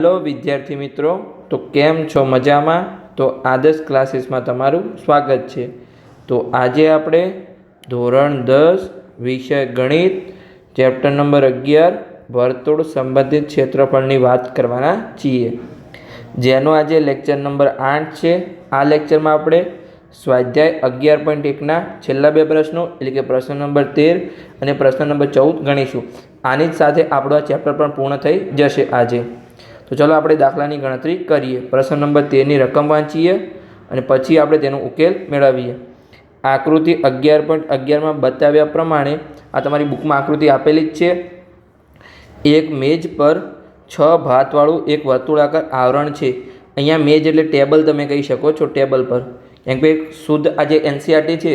Hello વિદ્યાર્થી મિત્રો, તો કેમ છો મજામાં? તો આદર્શ ક્લાસીસમાં તમારું સ્વાગત છે. તો આજે આપણે ધોરણ દસ, વિષય ગણિત, ચેપ્ટર નંબર અગિયાર, વર્તુળ સંબંધિત ક્ષેત્રફળની વાત કરવાના છીએ. જેનો આજે લેક્ચર નંબર આઠ છે. આ લેક્ચરમાં આપણે સ્વાધ્યાય અગિયાર પોઈન્ટ એકના છેલ્લા બે પ્રશ્નો, એટલે કે પ્રશ્ન નંબર તેર અને પ્રશ્ન નંબર ચૌદ ગણીશું. આની જ સાથે આપણો આ ચેપ્ટર પણ પૂર્ણ થઈ જશે આજે. તો ચલો આપણે દાખલાની ગણતરી કરીએ. પ્રશ્ન નંબર તેરની રકમ વાંચીએ અને પછી આપણે તેનો ઉકેલ મેળવીએ. આકૃતિ અગિયાર પોઈન્ટ અગિયારમાં બતાવ્યા પ્રમાણે આ તમારી બુકમાં આકૃતિ આપેલી જ છે. એક મેજ પર છ ભાતવાળું એક વર્તુળાકાર આવરણ છે. અહીંયા મેજ એટલે ટેબલ તમે કહી શકો છો ટેબલ પર. કેમ કે શુદ્ધ આ જે એનસીઆરટી છે,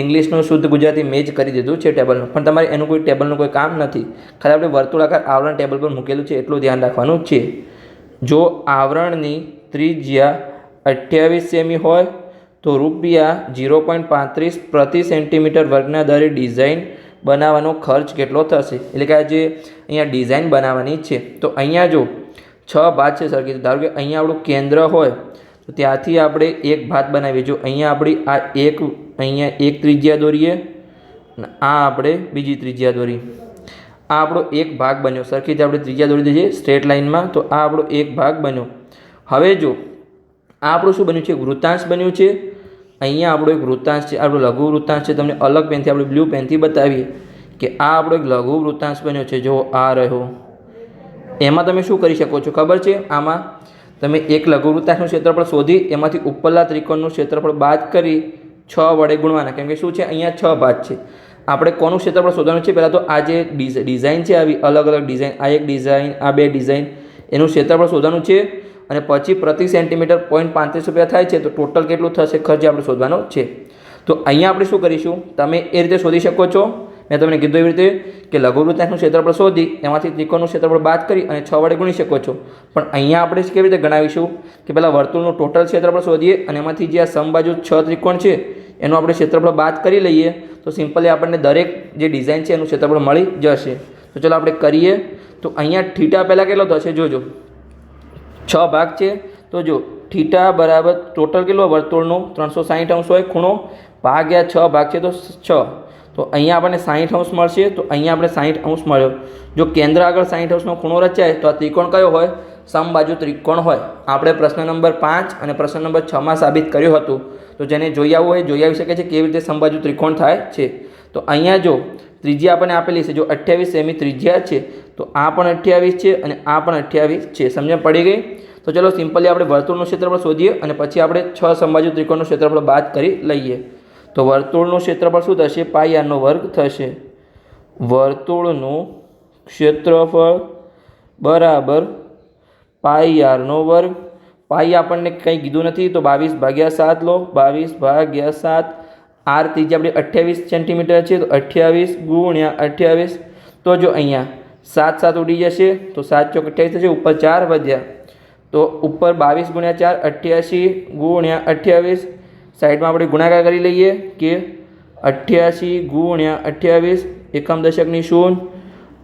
ઇંગ્લિશનું શુદ્ધ ગુજરાતી મેજ કરી દીધું છે ટેબલનું. પણ તમારે એનું કોઈ ટેબલનું કોઈ કામ નથી. ખાલી આપણે વર્તુળાકાર આવરણ ટેબલ પર મૂકેલું છે, એટલું ધ્યાન રાખવાનું છે. જો આવરણની ત્રિજ્યા અઠ્યાવીસ સેમી હોય, તો રૂપિયા ઝીરો પોઈન્ટ પાંત્રીસ પ્રતિ સેન્ટીમીટર વર્ગના દરે ડિઝાઇન બનાવવાનો ખર્ચ કેટલો થશે? એટલે કે આ જે અહીંયા ડિઝાઇન બનાવવાની છે, તો અહીંયા જો છ ભાત છે સરખી ધારો કે અહીંયા આપણું કેન્દ્ર હોય, તો ત્યાંથી આપણે એક ભાત બનાવીએ. જો અહીંયા આપણી આ એક, અહીંયા એક ત્રિજ્યા દોરીએ આ આપણે બીજી ત્રિજ્યા દોરી આ આપણો એક ભાગ બન્યો. સરખી રીતે આપણે ત્રિજ્યા દોરી દઈએ સ્ટ્રેટ લાઇનમાં તો આ આપણો એક ભાગ બન્યો. હવે જો, આ આપણું શું બન્યું છે? વૃત્તાંશ બન્યું છે. અહીંયા આપણો એક વૃત્તાંશ છે આપણો લઘુ વૃત્તાંશ છે. તમને અલગ પેનથી, આપણે બ્લુ પેનથી બતાવીએ કે આ આપણો એક લઘુ વૃત્તાંશ બન્યો છે. જો આ રહ્યો. એમાં તમે શું કરી શકો છો? ખબર છે? આમાં તમે એક લઘુ વૃત્તાંશનું ક્ષેત્રફળ શોધી, એમાંથી ઉપરલા ત્રિકોણનું ક્ષેત્રફળ બાદ કરી છ વડે ગુણવાના. કેમ કે શું છે? અહીંયા છ ભાગ છે. આપણે કોનું ક્ષેત્રફળ શોધવાનું છે? પહેલાં તો આ જે ડિઝાઇન છે આવી અલગ અલગ ડિઝાઇન, આ એક ડિઝાઇન, આ બે ડિઝાઇન, એનું ક્ષેત્રફળ શોધવાનું છે અને પછી પ્રતિ સેન્ટીમીટર પોઈન્ટ પાંત્રીસ રૂપિયા થાય છે, તો ટોટલ કેટલું થશે? ખર્ચ આપણે શોધવાનો છે. તો અહીંયા આપણે શું કરીશું? તમે એ રીતે શોધી શકો છો. મેં તમને કીધું એવી રીતે કે લઘુવૃત્તાંશનું ક્ષેત્રફળ શોધી, એમાંથી ત્રિકોણનું ક્ષેત્રફળ બાદ કરી અને છ વડે ગુણી શકો છો. પણ અહીંયા આપણે કેવી રીતે ગણાવીશું? કે પહેલાં વર્તુળનું ટોટલ ક્ષેત્રફળ શોધીએ અને એમાંથી જે આ સમબાજુ છ ત્રિકોણ છે એનું આપણે ક્ષેત્રફળ બાદ કરી લઈએ, તો સિમ્પલી આપણને દરેક જે ડિઝાઇન છે એનું ક્ષેત્રફળ મળી જશે. તો ચલો આપણે કરીએ. તો અહીંયા થીટા પહેલાં કેટલો થશે? જોજો છ ભાગ છે. તો જો, થીટા બરાબર ટોટલ કેટલો વર્તુળનો? ત્રણસો સાહીઠ અંશ હોય ખૂણો. ભાગ્યા છ ભાગ છે, તો છ. તો અહીંયા આપણને સાહીઠ અંશ મળશે. તો અહીંયા આપણે સાહીઠ અંશ મળ્યો. જો કેન્દ્ર આગળ સાહીઠ અંશનો ખૂણો રચાય, તો આ ત્રિકોણ કયો હોય? સમબાજુ ત્રિકોણ હોય. આપણે પ્રશ્ન નંબર પાંચ અને પ્રશ્ન નંબર છમાં સાબિત કર્યું હતું. તો જેને જોઈ આવવું હોય જોઈ આવી શકે છે કેવી રીતે સમબાજુ ત્રિકોણ થાય છે. તો અહીંયા જો ત્રિજ્યા આપણને આપેલી છે, જો અઠ્યાવીસ સેમી ત્રિજ્યા છે, તો આ પણ અઠ્યાવીસ છે અને આ પણ અઠ્યાવીસ છે. સમજણ પડી ગઈ? તો ચલો સિમ્પલી આપણે વર્તુળનું ક્ષેત્રફળ શોધીએ અને પછી આપણે છ સંબાજુ ત્રિકોણનું ક્ષેત્રફળ બાદ કરી લઈએ. તો વર્તુળનું ક્ષેત્રફળ શું થશે? પાયાનો વર્ગ થશે. વર્તુળનું ક્ષેત્રફળ બરાબર પાઈ આરનો વર્ગ. પાઈ આપણને કંઈ કીધું નથી, તો બાવીસ ભાગ્યા સાત લો. બાવીસ ભાગ્યા સાત. આર ત્રીજી આપણી અઠ્યાવીસ સેન્ટીમીટર છે, તો અઠ્યાવીસ ગુણ્યા અઠ્યાવીસ. તો જો અહીંયા સાત સાત ઉડી જશે, તો સાત ચોક અઠ્યાવીસ થશે, ઉપર ચાર વધ્યા. તો ઉપર બાવીસ ગુણ્યા ચાર, અઠ્યાસી ગુણ્યા અઠ્યાવીસ. સાઈડમાં આપણે ગુણાકાર કરી લઈએ કે અઠ્યાસી ગુણ્યા અઠ્યાવીસ, એકમ દશકની શૂન્ય.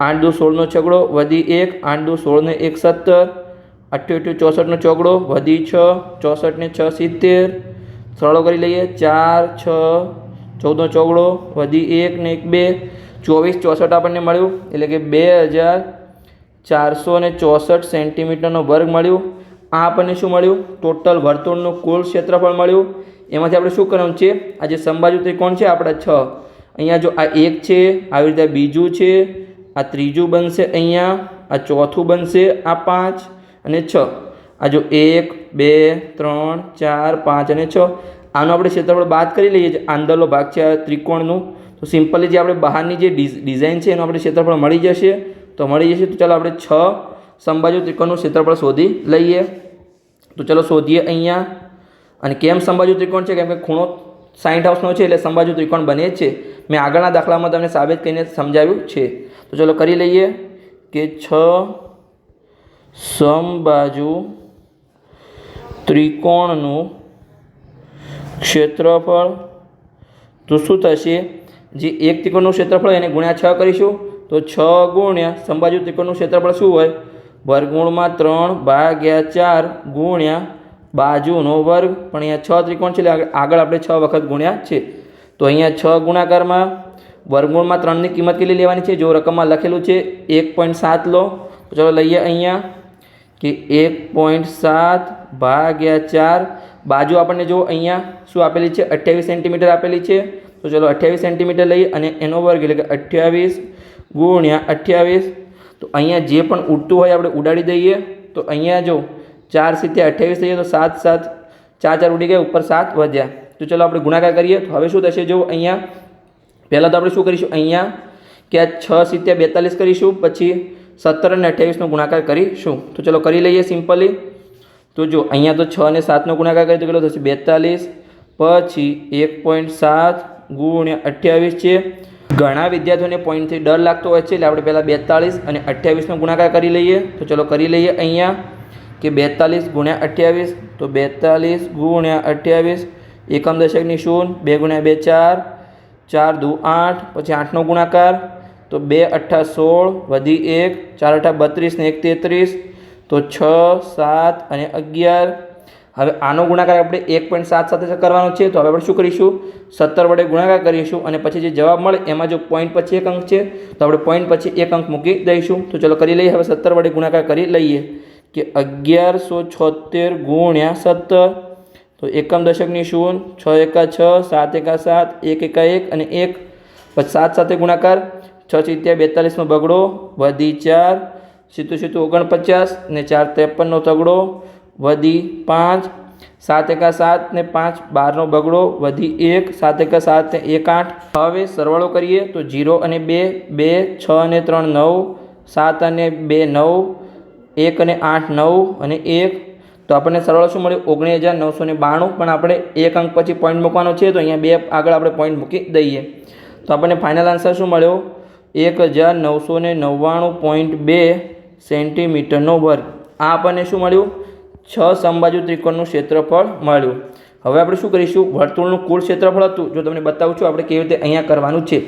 આઠ દુ સોળનો છગડો વધી એક, આઠ દુ સોળને એક સત્તર. અઠ્યોઠ્યું ચોસઠનો ચોકડો વધી છ, ચોસઠને છ, સિત્તેર. સરળો કરી લઈએ, ચાર, છ, ચૌદનો ચોકડો વધી એક ને એક બે. ચોવીસ, ચોસઠ આપણને મળ્યું, એટલે કે બે હજાર ચારસો ને ચોસઠ સેન્ટીમીટરનો વર્ગ મળ્યું. આ આપણને શું મળ્યું? ટોટલ વર્તુળનું કુલ ક્ષેત્રફળ મળ્યું. એમાંથી આપણે શું કરવાનું છે? આ જે સંબાજુ ત્રિકોણ છે? આપણા છ. અહીંયા જો આ એક છે, આવી રીતે બીજું છે, આ ત્રીજું બનશે અહીંયા, આ ચોથું બનશે, આ પાંચ અને છ. આ જો એક, બે, ત્રણ, ચાર, પાંચ અને છ. આનું આપણે ક્ષેત્રફળ બાદ કરી લઈએ જે આંદરનો ભાગ છે આ ત્રિકોણનું. તો સિમ્પલી જે આપણે બહારની જે ડિઝાઇન છે એનું આપણે ક્ષેત્રફળ મળી જશે. તો મળી જશે તો ચાલો આપણે છ સંબાજુ ત્રિકોણનું ક્ષેત્રફળ શોધી લઈએ. તો ચલો શોધીએ અહીંયા. અને કેમ સંબાજુ ત્રિકોણ છે? કેમ કે ખૂણો સાઈઠ હાઉસનો છે એટલે સંબાજુ ત્રિકોણ બને છે. મેં આગળના દાખલામાં તમને સાબિત કરીને સમજાવ્યું છે. તો ચલો કરી લઈએ કે છ સમબાજુ ત્રિકોણનું ક્ષેત્રફળ તો શું થશે? જે એક ત્રિકોણનું ક્ષેત્રફળ એને ગુણ્યા છ કરીશું. તો છ ગુણ્યા સંબાજુ ત્રિકોણનું ક્ષેત્રફળ શું હોય? વર્ગુણમાં ત્રણ ભાગ્યા ચાર ગુણ્યા બાજુનો વર્ગ. પણ અહીંયા છ ત્રિકોણ છે એટલે આગળ- આપણે છ વખત ગુણ્યા છે. તો અહીંયા છ ગુણાકારમાં વર્ગુણમાં ત્રણની કિંમત કેટલી લેવાની છે? જો રકમમાં લખેલું છે એક પોઈન્ટ સાત લો. ચલો લઈએ અહીંયા. કે એક પોઈન્ટ સાત ભાગ્યા ચાર. બાજુ આપણને જો અહીંયા શું આપેલી છે? અઠ્યાવીસ સેન્ટીમીટર આપેલી છે. તો ચલો અઠ્યાવીસ સેન્ટીમીટર લઈએ અને એનો વર્ગ એટલે કે અઠ્યાવીસ ગુણ્યા અઠ્યાવીસ. તો અહીંયા જે પણ ઉડતું હોય આપણે ઉડાડી દઈએ. તો અહીંયા જો ચાર સિત્તેર અઠ્યાવીસ થઈએ તો સાત સાત. ચાર ચાર ઉડી ગયા, ઉપર સાત વધ્યા. તો ચલો આપણે ગુણાકાર કરીએ. તો હવે શું થશે? જો અહીંયા. પહેલાં તો આપણે શું કરીશું? અહીંયા. કે આ છ સિત્તેર બેતાલીસ કરીશું. પછી સત્તર અને અઠ્યાવીસનો ગુણાકાર કરીશું તો ચલો કરી લઈએ સિમ્પલી. તો જો અહીંયા તો છ અને સાતનો ગુણાકાર કરીએ તો કેટલો થશે? બેતાલીસ. પછી એક પોઈન્ટ સાત ગુણ્યા અઠ્યાવીસ છે. ઘણા વિદ્યાર્થીઓને પોઈન્ટથી ડર લાગતો હોય છે, એટલે આપણે પહેલાં બેતાલીસ અને અઠ્યાવીસનો ગુણાકાર કરી લઈએ. તો ચલો કરી લઈએ અહીંયા કે બેતાલીસ ગુણ્યા અઠ્યાવીસ. તો બેતાલીસ ગુણ્યા અઠ્યાવીસ, એકમ દશકની શૂન્ય, બે ગુણ્યા બે ચાર ચાર દુ આઠ, પછી આઠનો ગુણાકાર. તો બે અઠ્ઠા સોળ વધી એક, ચાર અઠ્ઠા બત્રીસ ને એક તેત્રીસ. તો છ, સાત અને અગિયાર. હવે આનો ગુણાકાર આપણે એક પોઈન્ટ સાત સાથે કરવાનો છે, તો હવે આપણે શું કરીશું? સત્તર વડે ગુણાકાર કરીશું અને પછી જે જવાબ મળે એમાં જો પોઈન્ટ પછી એક અંક છે, તો આપણે પોઈન્ટ પછી એક અંક મૂકી દઈશું. તો ચલો કરી લઈએ, હવે સત્તર વડે ગુણાકાર કરી લઈએ કે અગિયારસો છોતેર ગુણ્યા સત્તર. તો એકમ દશકની શૂન્ય છ એકા છ, સાત એકા સાત, એક એકા એક અને એક. પછી સાત સાથે ગુણાકાર છ સિત્યા બેતાલીસનો બગડો, વધી ચાર સીતું સીતું ઓગણપચાસ ને ચાર ત્રેપનનો તગડો, વધી પાંચ, સાત એકા સાત ને પાંચ બારનો બગડો, વધી એક, સાત એકા સાત ને એક આઠ. હવે સરવાળો કરીએ તો જીરો અને બે બે, છ અને ત્રણ નવ, સાત અને બે નવ, એક અને આઠ નવ અને એક. તો આપણને સરવાળો શું મળ્યો? ઓગણીસ હજાર નવસો ને બાણું પણ આપણે એક અંક પછી પોઈન્ટ મૂકવાનો છે, તો અહીંયા બે આગળ આપણે પોઈન્ટ મૂકી દઈએ. તો આપણને ફાઇનલ આન્સર શું મળ્યો? એક હજાર નવસો ને નવ્વાણું પોઈન્ટ બે સેન્ટીમીટરનો વર્ગ. આ આપણને શું મળ્યું? છ સંબાજુ ત્રિકોણનું ક્ષેત્રફળ મળ્યું. હવે આપણે શું કરીશું? વર્તુળનું કુલ ક્ષેત્રફળ હતું. જો તમને બતાવું છું, આપણે કેવી રીતે અહીંયા કરવાનું છે.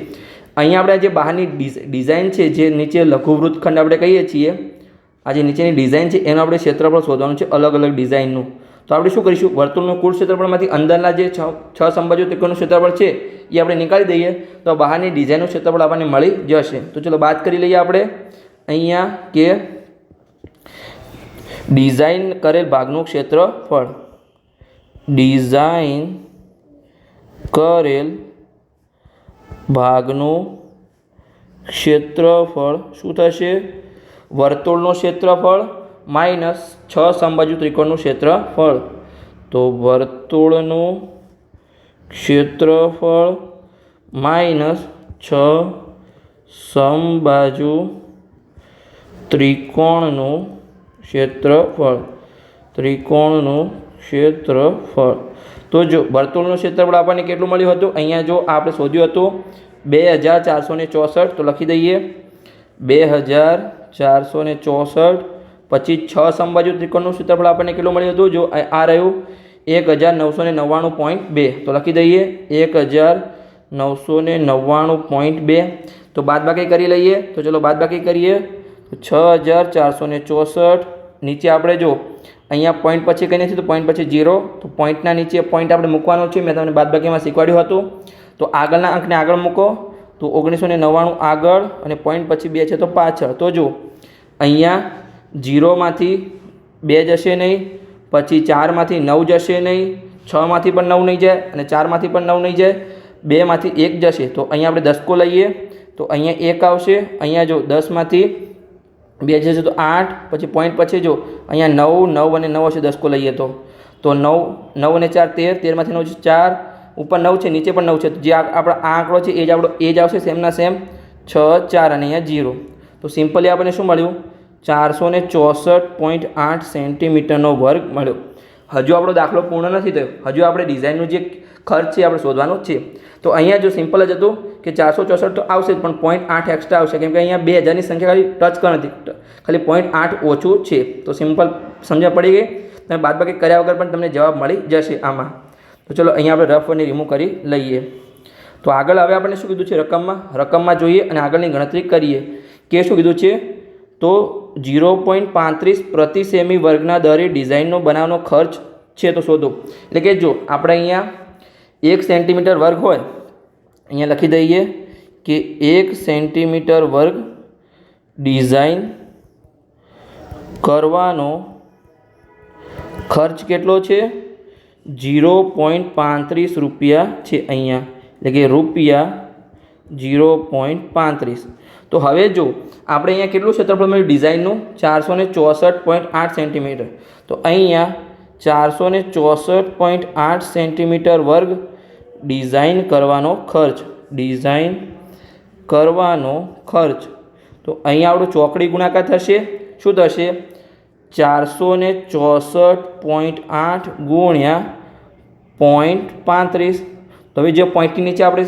અહીંયા આપણે જે બહારની ડિઝાઇન છે, જે નીચે લઘુવૃત્તખંડ આપણે કહીએ છીએ, આ જે નીચેની ડિઝાઇન છે, એનું આપણે ક્ષેત્રફળ શોધવાનું છે અલગ અલગ ડિઝાઇનનું. તો આપણે શું કરીશું? વર્તુળનું કુલ ક્ષેત્રફળમાંથી અંદરના જે છ છ સંબાજુ ત્રિકોણનું ક્ષેત્રફળ છે? એ આપણે નીકાળી દઈએ. તો બહારની ડિઝાઇનનું ક્ષેત્રફળ આપણને મળી જશે. તો ચલો વાત કરી લઈએ આપણે. અહીંયા કે ડિઝાઇન કરેલ ભાગનું ક્ષેત્રફળ. ડિઝાઇન કરેલ ભાગનું ક્ષેત્રફળ શું થશે? વર્તુળનું ક્ષેત્રફળ માઇનસ છ સમબાજુ ત્રિકોણનું ક્ષેત્રફળ. તો વર્તુળનું ક્ષેત્રફળ માઇનસ છ સમબાજુ ત્રિકોણનું ક્ષેત્રફળ. ત્રિકોણનું ક્ષેત્રફળ. તો જો વર્તુળનું ક્ષેત્રફળ આપણને કેટલું મળ્યું હતું? અહીંયા જો આપણે શોધ્યું હતું, બે હજાર ચારસો ચોસઠ, તો લખી દઈએ. બે હજાર ચારસો ને ચોસઠ પછી છ સંબાજુ ત્રિકોણનું ક્ષેત્રફળ આપણને કેટલું મળ્યું હતું? જો આ રહ્યું, એક હજાર નવસો ને નવ્વાણું પોઈન્ટ બે. તો લખી દઈએ, એક હજાર નવસો ને નવ્વાણું પોઈન્ટ બે. તો બાદબાકી કરી લઈએ. તો ચલો બાદબાકી કરીએ. તો છ હજાર ચારસો ને ચોસઠ. નીચે આપણે જો, અહીંયા પોઈન્ટ પછી કંઈ નથી, તો પોઈન્ટ પછી જીરો તો પોઈન્ટના નીચે પોઈન્ટ આપણે મૂકવાનો છે. મેં તમને બાદબાકીમાં શીખવાડ્યું હતું. તો આગળના અંકને આગળ મૂકો. તો ઓગણીસો ને નવ્વાણું આગળ અને પોઈન્ટ પછી બે છે તો પાછળ. તો જો, અહીંયા જીરોમાંથી બે જશે નહીં, પછી ચારમાંથી નવ જશે નહીં, છમાંથી પણ નવ નહીં જાય અને ચારમાંથી પણ નવ નહીં જાય, બેમાંથી એક જશે. તો અહીંયા આપણે દસકો લઈએ. તો અહીંયા એક આવશે, અહીંયા જો દસમાંથી બે જશે તો આઠ, પછી પોઈન્ટ પછી જો અહીંયા નવ નવ અને નવ હશે દસકો લઈએ તો. તો નવ નવ અને ચાર તેર, તેરમાંથી નવ છે ચાર, ઉપર નવ છે, નીચે પણ નવ છે. જે આપણો આ આંકડો છે, એ જ આપણો એ જ આવશે સેમના સેમ છ, ચાર અને અહીંયા જીરો. તો સિમ્પલી આપણને શું મળ્યું? ચારસો ને ચોસઠ પોઈન્ટ આઠ સેન્ટીમીટરનો વર્ગ મળ્યો. હજુ આપણો દાખલો પૂર્ણ નથી થયો. હજુ આપણે ડિઝાઇનનું જે ખર્ચ છે આપણે શોધવાનો છે. તો અહીંયા જો સિમ્પલ જ હતું કે ચારસો ચોસઠ તો આવશે જ, પણ પોઈન્ટ આઠ એક્સ્ટ્રા આવશે. કેમ કે અહીંયા બે હજારની સંખ્યા ખાલી ટચ કર નથી. ખાલી પોઈન્ટ આઠ ઓછું છે. તો સિમ્પલ સમજણ પડી ગઈ. તમે બાદબાકી કર્યા વગર પણ તમને જવાબ મળી જશે આમાં. તો ચલો અહીંયા આપણે રફ અને રિમૂવ કરી લઈએ. તો આગળ હવે આપણે શું કીધું છે રકમમાં? રકમમાં જોઈએ અને આગળની ગણતરી કરીએ. કે શું કીધું છે? તો જીરો પોઈન્ટ પાંત્રીસ પ્રતિ સેમી વર્ગના દરે ડિઝાઇનનો બનાવવાનો ખર્ચ છે તો શોધો. એટલે કે જો આપણે અહીંયા એક સેન્ટીમીટર વર્ગ હોય, અહીંયા લખી દઈએ કે એક સેન્ટીમીટર વર્ગ ડિઝાઇન કરવાનો ખર્ચ કેટલો છે? જીરો પોઈન્ટ પાંત્રીસ રૂપિયા છે અહીંયા. એટલે કે રૂપિયા જીરો પોઈન્ટ પાંત્રીસ. તો હવે જો આપણે અહીંયા કેટલું ક્ષેત્રફળ મળ્યું? ડિઝાઇનનું ચારસો ને ચોસઠ પોઈન્ટ આઠ સેન્ટીમીટર. તો અહીંયા ચારસો ને ચોસઠ પોઈન્ટ આઠ સેન્ટીમીટર વર્ગ ડિઝાઇન કરવાનો ખર્ચ. ડિઝાઇન કરવાનો ખર્ચ. તો અહીંયા આપણું ચોકડી ગુણાકાર થશે. શું થશે? ચારસો ને ચોસઠ પોઈન્ટ આઠ ગુણ્યા પોઈન્ટ પાંત્રીસ. તો હવે જે પોઈન્ટની નીચે આપણે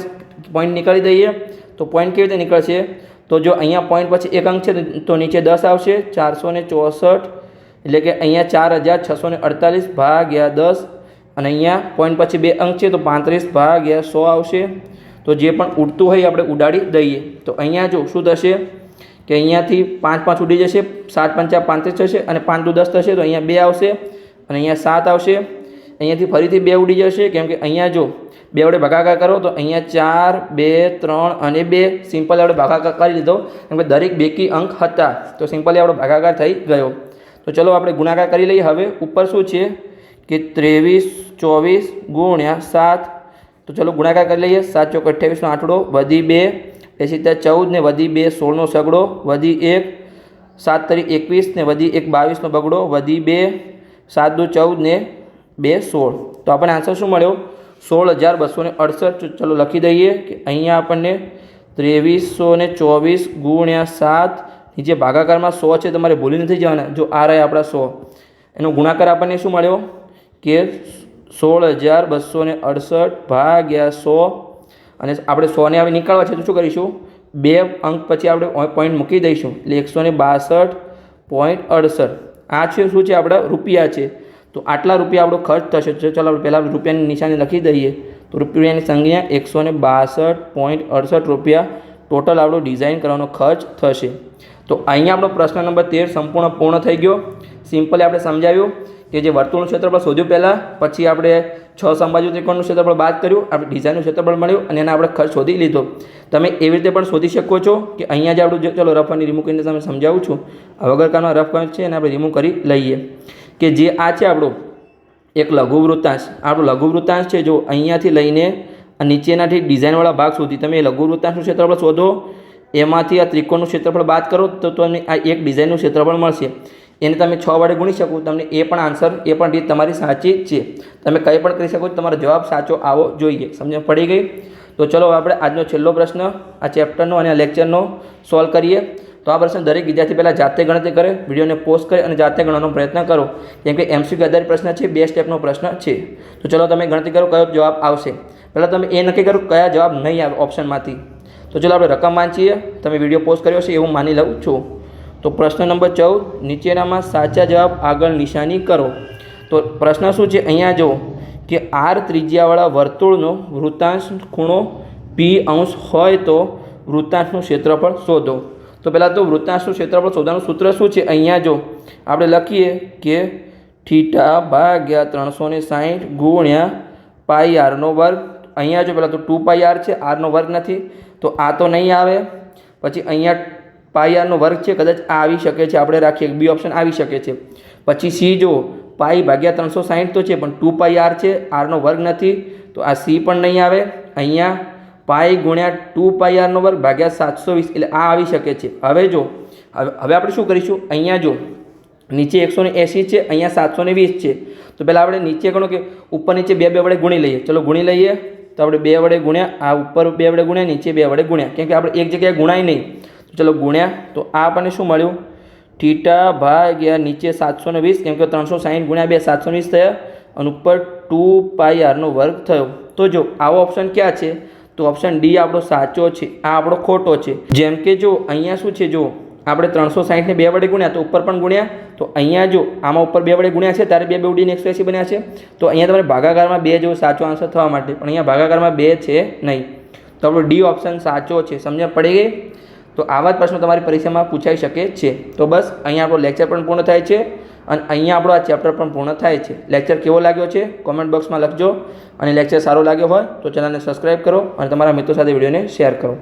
પોઈન્ટ નીકાળી દઈએ. તો પોઈન્ટ કેવી રીતે નીકળશે? તો જો અહીંયા પોઈન્ટ પછી એક અંક છે, તો નીચે દસ આવશે. ચારસો ચોસઠ, એટલે કે અહીંયા ચાર હજાર છસો ને અડતાલીસ ભાગ્યા દસ. અને અહીંયા પોઈન્ટ પછી બે અંક છે, તો પાંત્રીસ ભાગ્યા સો આવશે. તો જે પણ ઉડતું હોય આપણે ઉડાડી દઈએ. તો અહીંયા જો શું થશે? કે અહીંયાથી પાંચ પાંચ ઉડી જશે, સાત પંચા પાંત્રીસ થશે અને પાંચ દુ દસ થશે, તો અહીંયા બે આવશે. અને અહીંયા સાત આવશે. અહીંયાથી ફરીથી બે ઉડી જશે. કેમ કે અહીંયા જો બે વડે ભાગાકાર કરો તો અહીંયા ચાર, બે, ત્રણ અને બે. સિમ્પલ આપણે ભાગાકાર કરી લીધો. કેમ કે દરેક બેકી અંક હતા. તો સિમ્પલી આપણો ભાગાકાર થઈ ગયો. તો ચલો આપણે ગુણાકાર કરી લઈએ. હવે ઉપર શું છે? કે ત્રેવીસ, ચોવીસ ગુણ્યા સાત. તો ચલો ગુણાકાર કરી લઈએ. સાત ચોક અઠ્યાવીસનો આંકડો વધી બે. એ ત્યાં ચૌદ ને વધી બે, સોળનો સગડો વધી એક. સાત તરી એકવીસ ને વધી એક, બાવીસનો બગડો વધી બે. સાત દુ ચૌદ ને બે, સોળ. તો આપણને આન્સર શું મળ્યો? સોળ હજાર બસો ને અડસઠ ચલો લખી દઈએ કે અહીંયા આપણને ત્રેવીસો ને ચોવીસ ગુણ્યા સાત નીચે ભાગાકારમાં સો છે, તમારે ભૂલી નથી જવાના. જો આ રહ્યા આપણા સો. એનો ગુણાકાર આપણને શું મળ્યો? કે સોળ હજાર બસો ને અડસઠ ભાગ્યા સો. અને આપણે સોને હવે નીકાળવા છે તો શું કરીશું? બે અંક પછી આપણે પોઈન્ટ મૂકી દઈશું. એટલે એકસો ને બાસઠ પોઈન્ટ અડસઠ. આ છે શું છે આપણા? રૂપિયા છે. તો આટલા રૂપિયા આપણો ખર્ચ થશે. તો ચાલો આપણે પહેલાં રૂપિયાની નિશાની લખી દઈએ. તો રૂપિયાની સંખ્યા એકસો ને બાસઠ પોઈન્ટ અડસઠ રૂપિયા ટોટલ આપણો ડિઝાઇન કરવાનો ખર્ચ થશે. તો અહીંયા આપણો પ્રશ્ન નંબર તેર સંપૂર્ણ પૂર્ણ થઈ ગયો. સિમ્પલી આપણે સમજાવ્યું કે જે વર્તુળનું ક્ષેત્રફળ શોધ્યું પહેલાં, પછી આપણે છ સંબાજુ ત્રિકોણનું ક્ષેત્રફળ બાદ કર્યું, આપણે ડિઝાઇનનું ક્ષેત્રફળ મળ્યું અને એના આપણે ખર્ચ શોધી લીધો. તમે એવી રીતે પણ શોધી શકો છો કે અહીંયા જે આપણું ચલો રફ અને રિમૂવ કરીને તમે સમજાવું છું. આ વગરકારનો રફ કણ છે એને આપણે રિમૂવ કરી લઈએ. કે જે આ છે આપણું એક લઘુ વૃત્તાંશ. આપણું લઘુ વૃત્તાંશ છે, જો અહીંયાથી લઈને નીચેનાથી ડિઝાઇનવાળા ભાગ સુધી તમે એ લઘુ વૃત્તાંશનું ક્ષેત્રફળ શોધો, એમાંથી આ ત્રિકોણનું ક્ષેત્રફળ બાદ કરો, તો તમને આ એક ડિઝાઇનનું ક્ષેત્રફળ મળશે. એને તમે છ વડે ગુણી શકો, તમને એ પણ આન્સર, એ પણ રીત તમારી સાચી છે. તમે કંઈ પણ કરી શકો તમારો જવાબ સાચો આવો જોઈએ. સમજણ પડી ગઈ? તો ચલો આપણે આજનો છેલ્લો પ્રશ્ન, આ ચેપ્ટરનો અને આ લેક્ચરનો સોલ્વ કરીએ. તો આ પ્રશ્ન દરેક વિદ્યાર્થી પહેલાં જાતે ગણતરી કરે, વિડીયોને પોસ્ટ કરે અને જાતે ગણવાનો પ્રયત્ન કરો. કેમ કે એમસીક્યુ આધારિત પ્રશ્ન છે, બે સ્ટેપનો પ્રશ્ન છે. તો ચલો તમે ગણતરી કરો, કયો જવાબ આવશે? પહેલાં તમે એ નક્કી કરો કયા જવાબ નહીં આવે ઓપ્શનમાંથી. તો ચલો આપણે રકમ વાંચીએ. તમે વીડિયો પોસ્ટ કર્યો છે એવું માની લઉં છું. તો પ્રશ્ન નંબર ચૌદ, નીચેનામાં સાચા જવાબ આગળ નિશાની કરો. તો પ્રશ્ન શું છે? અહીંયા જુઓ કે આર ત્રિજ્યાવાળા વર્તુળનો વૃત્તાંશ ખૂણો પી અંશ હોય તો વૃત્તાંશનું ક્ષેત્રફળ શોધો. તો પહેલાં તો વૃત્તાંશનું ક્ષેત્રફળ શોધવાનું સૂત્ર શું છે? અહીંયા જો આપણે લખીએ કે થીટા ભાગ્યા ત્રણસો ને સાહીઠ ગુણ્યા પાઈ આરનો વર્ગ. અહીંયા જો પહેલાં તો ટુ પાઈ આર છે આરનો વર્ગ નથી. તો આ તો નહીં આવે. પછી અહીંયા પાઈ આરનો વર્ગ છે, કદાચ આ આવી શકે છે. આપણે રાખીએ બી ઓપ્શન આવી શકે છે. પછી સી જો પાઈ ભાગ્યા ત્રણસો સાહીઠ તો છે, પણ ટુ પાઈ આર છે આરનો વર્ગ નથી. તો આ સી પણ નહીં આવે. અહીંયા પાઈ ગુણ્યા ટુ પાઈ આરનો વર્ગ ભાગ્યા સાતસો વીસ. એટલે આ આવી શકે છે. હવે જો, હવે આપણે શું કરીશું? અહીંયા જો, નીચે એકસો ને એંસી છે, અહીંયા સાતસો ને વીસ છે. તો પહેલાં આપણે નીચે ગણો કે ઉપર નીચે બે બે વડે ગુણી લઈએ. ચલો, ગુણી લઈએ. તો આપણે બે વડે ગુણ્યા, આ ઉપર બે વડે ગુણ્યા, નીચે બે વડે ગુણ્યા. કેમ કે આપણે એક જગ્યાએ ગુણાય નહીં. તો ચલો, ગુણ્યા. તો આ આપણને શું મળ્યું? થીટા ભાગ્યા નીચે સાતસો ને વીસ, કેમ કે ત્રણસો સાહીઠ ગુણ્યા બે, સાતસો વીસ થયા. અને ઉપર ટુ પાઈ આરનો વર્ગ થયો. તો જો, આવો ઓપ્શન ક્યાં છે? તો ઓપ્શન ડી આપણો સાચો છે, આ આપણો ખોટો છે. જેમ કે જો અહીંયા શું છે, જો આપણે ત્રણસો સાહીઠને બે વડે ગુણ્યા, તો ઉપર પણ ગુણ્યા, તો અહીંયા જો આમાં ઉપર બે વડે ગુણ્યા છે, ત્યારે બે બે ઉડીને એકસો બન્યા છે. તો અહીંયા તમારે ભાગાકારમાં બે જેવો સાચો આન્સર થવા માટે, પણ અહીંયા ભાગાકારમાં બે છે નહીં. તો આપણો ડી ઓપ્શન સાચો છે સમજણ પડી ગઈ? તો આવા જ પ્રશ્નો તમારી પરીક્ષામાં પૂછાઈ શકે છે. તો બસ, અહીંયા આપણો લેક્ચર પણ પૂર્ણ થાય છે. અને અહીંયા આપણો આ ચેપ્ટર પણ પૂર્ણ થાય છે. લેક્ચર કેવો લાગ્યો છે? કોમેન્ટ બોક્સમાં લખજો. અને લેક્ચર સારો લાગ્યો હોય તો ચેનલને સબસ્ક્રાઈબ કરો અને તમારા મિત્રો સાથે વિડીયોને શેર કરો.